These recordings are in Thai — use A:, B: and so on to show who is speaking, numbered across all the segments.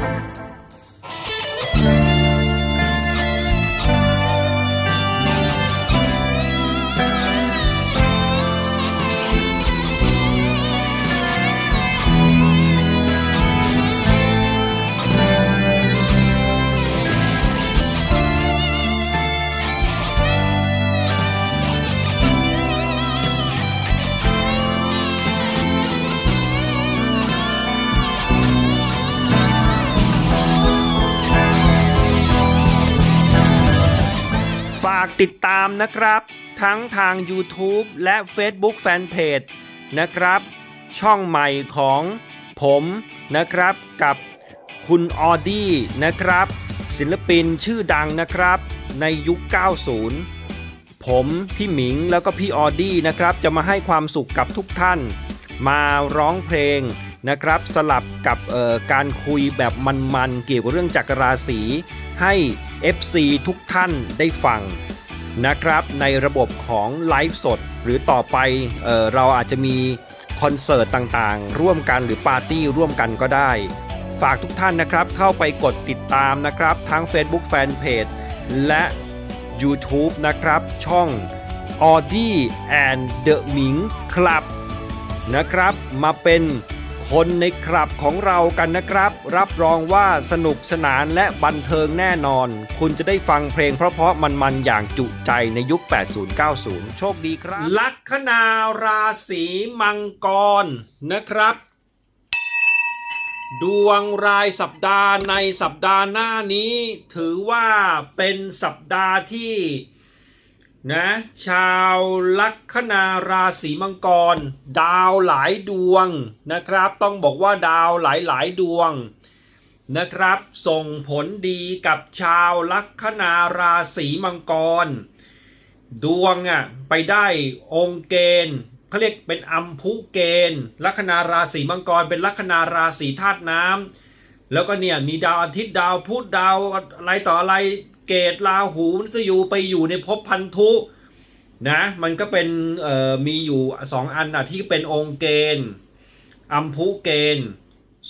A: ฝา ติดตามนะครับ ทั้งทาง YouTube และ Facebook Fanpage นะครับ ช่องใหม่ของผมนะครับกับคุณออดี้นะครับ ศิลปินชื่อดังนะครับ ในยุค 90 ผมพี่หมิงแล้วก็พี่ออดี้นะครับ จะมาให้ความสุขกับทุกท่าน มาร้องเพลงนะครับ สลับกับเอ่อการคุยแบบมันๆ เกี่ยวกับเรื่องจักรราศีให้ FC ทุกท่านได้ฟัง นะครับในระบบของไลฟ์สด หรือต่อไปเออเราอาจจะมีคอนเสิร์ตต่างๆ ร่วมกันหรือปาร์ตี้ร่วมกันก็ได้ ฝากทุกท่านนะครับเข้าไปกดติดตามนะครับ ทั้ง Facebook Fanpage และ YouTube นะครับ ช่อง Audi and the Ming Club นะครับ มาเป็น คนในคลับของเรากันนะครับ รับรองว่าสนุกสนานและบันเทิงแน่นอน คุณจะได้ฟังเพลงเพราะๆมันๆอย่างจุใจในยุค 80-90 โชคดีครับ ลัคนาราศีมังกรนะครับ ดวงรายสัปดาห์ในสัปดาห์หน้านี้ ถือว่าเป็นสัปดาห์ที่ นะชาวลัคนาราศีมังกร ดาวหลายดวงนะครับ ต้องบอกว่าดาวหลายหลายดวงนะครับ ส่งผลดีกับชาวลัคนาราศีมังกร ดวงอะไปได้องค์เกณฑ์เขาเรียกเป็นอัมพุเกณฑ์ลัคนาราศีมังกร เป็นลัคนาราศีธาตุน้ำแล้วก็เนี่ยมีดาวอาทิตย์ดาวพุธดาวอะไรต่ออะไร เกตราหูมันจะอยู่ไปอยู่ในภพพันธุนะมันก็เป็นมีอยู่สองอันอะที่เป็นองค์เกณฑ์อัมพุเกณฑ์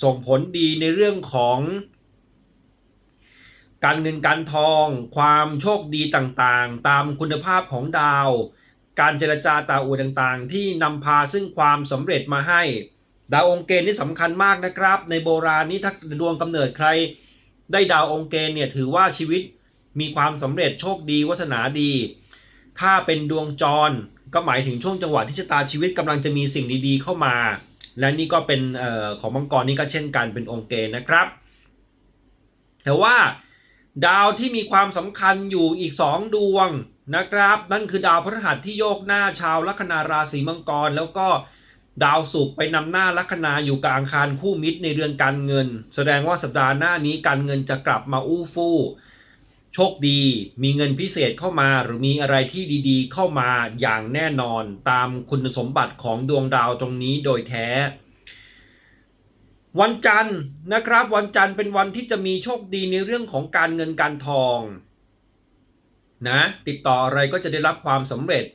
A: ส่งผลดีในเรื่องของการเงินการทอง ความโชคดีต่างๆ ตามคุณภาพของดาว การเจรจาตาอวยต่างๆ ที่นำพาซึ่งความสำเร็จมาให้ ดาวองค์เกณฑ์นี่สำคัญมากนะครับ ในโบราณนี้ถ้าดวงกำเนิดใคร ได้ดาวองค์เกณฑ์เนี่ยถือว่าชีวิต มีความสำเร็จโชคดีวาสนาดี ถ้าเป็นดวงจรก็หมายถึงช่วงจังหวะที่ชะตาชีวิตกำลังจะมีสิ่งดีๆเข้ามา และนี่ก็เป็นออของมังกรนี่ก็เช่นกันเป็นองค์เกณฑ์นะครับ แต่ว่าดาวที่มีความสำคัญอยู่อีก 2 ดวงนะครับ นั่นคือดาวพฤหัสที่โยกหน้าชาวลัคนาราศีมังกร แล้วก็ดาวศุกร์ไปนำหน้าลัคนาอยู่กับอังคารคู่มิตรในเรือนการเงิน แสดงว่าสัปดาห์หน้านี้การเงินจะกลับมาอู้ฟู่ โชคดี มีเงินพิเศษเข้ามาหรือมีอะไรที่ดีๆ เข้ามาอย่างแน่นอนตามคุณสมบัติของดวงดาวตรงนี้โดยแท้ วันจันทร์นะครับ วันจันทร์เป็นวันที่จะมีโชคดีในเรื่องของการเงินการทองนะติดต่ออะไรก็จะได้รับความสำเร็จ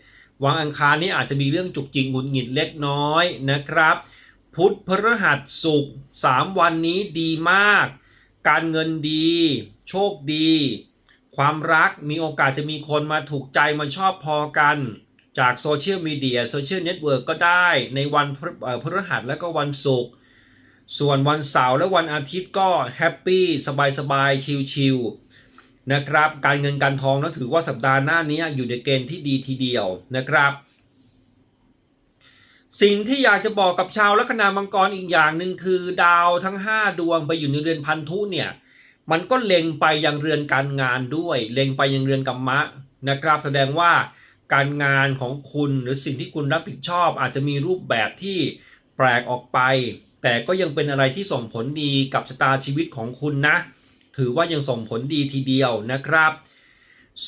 A: วันอังคารนี้อาจจะมีเรื่องจุกจิกหงุดหงิดเล็กน้อยนะครับ พุธพฤหัสศุกร์สามวันนี้ดีมาก การเงินดี โชคดี ความรักมีโอกาสจะมีคนมาถูกใจมาชอบพอกัน จากโซเชียลมีเดียโซเชียลเน็ตเวิร์กก็ได้ในวันพฤเอ่อพฤหัสและก็วันศุกร์ส่วนวันเสาร์และวันอาทิตย์ก็แฮปปี้สบายๆ ชิลๆนะครับ การเงินการทองนั้นถือว่าสัปดาห์หน้านี้อยู่ในเกณฑ์ที่ดีทีเดียวนะครับ สิ่งที่อยากจะบอกกับชาวลัคนามังกรอีกอย่างหนึ่งคือ ดาวทั้ง 5 ดวงไปอยู่ในเรือนพันธุเนี่ย มันก็เล็งไปยังเรือนการงานด้วย เล็งไปยังเรือนกรรมะนะครับ แสดงว่าการงานของคุณหรือสิ่งที่คุณรับผิดชอบ อาจจะมีรูปแบบที่แปลกออกไป แต่ก็ยังเป็นอะไรที่ส่งผลดีกับชะตาชีวิตของคุณนะ ถือว่ายังส่งผลดีทีเดียวนะครับ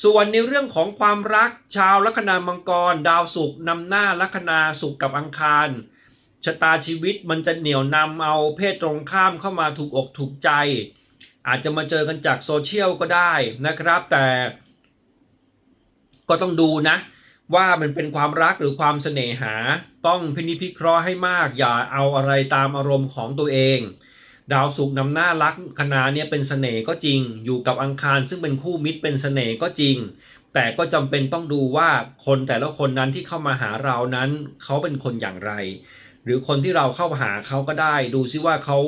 A: ส่วนในเรื่องของความรักชาวลัคนามังกร ดาวศุกร์นำหน้าลัคนาศุกร์กับอังคารชะตาชีวิตมันจะเหนี่ยวนำเอาเพศตรงข้ามเข้ามาถูกอกถูกใจ อาจจะมาเจอกันจากโซเชียลก็ได้นะครับ แต่ ก็ต้องดูนะ ว่ามันเป็นความรักหรือความเสน่หา ต้องพินิจพิเคราะห์ให้มาก อย่าเอาอะไรตามอารมณ์ของตัวเอง ดาวศุกร์นำหน้ารักคณาเนี่ยเป็นเสน่ห์ก็จริง อยู่กับอังคารซึ่งเป็นคู่มิตรเป็นเสน่ห์ก็จริงแต่ก็จำเป็นต้องดูว่าคนแต่ละคนนั้นที่เข้ามาหาเรานั้นเขาเป็นคนอย่างไร หรือคนที่เราเข้าหาเขาก็ได้ ดูซิว่าเขา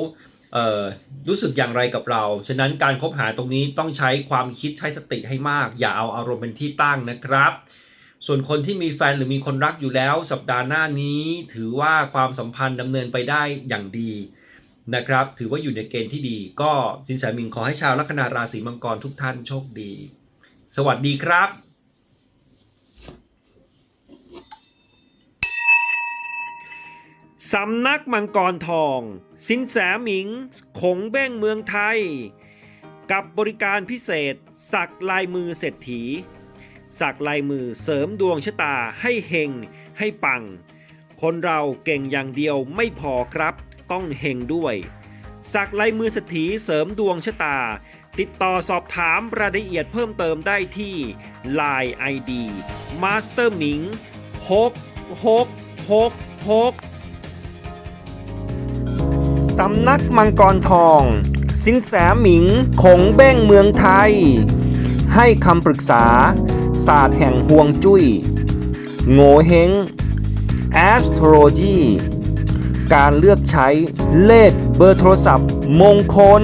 A: รู้สึกอย่างไรกับเรา ฉะนั้นการคบหาตรงนี้ต้องใช้ความคิดใช้สติให้มาก อย่าเอาอารมณ์เป็นที่ตั้งนะครับ ส่วนคนที่มีแฟนหรือมีคนรักอยู่แล้ว สัปดาห์หน้านี้ถือว่าความสัมพันธ์ดำเนินไปได้อย่างดีนะครับ ถือว่าอยู่ในเกณฑ์ที่ดี ก็สินแสหมิงขอให้ชาวลัคนาราศีมังกรทุกท่านโชคดี สวัสดีครับ สำนักมังกรทอง สินแสหมิง ขงเบ้งเมืองไทย กับบริการพิเศษ สักลายมือเศรษฐี สักลายมือเสริมดวงชะตาให้เฮงให้ปัง คนเราเก่งอย่างเดียวไม่พอครับ ต้องเฮงด้วย สักลายมือเศรษฐีเสริมดวงชะตา ติดต่อสอบถามรายละเอียดเพิ่มเติมได้ที่ Line ID Master หมิง6 6 6 6ำนักมังกรทอง สินแสหมิงขงเบ้งเมืองไทย ให้คำปรึกษา ศาสตร์แห่งห่วงจุย้ย โงเฮง astrology การเลือกใช้เลขเบอร์โทรศัพท์มงคล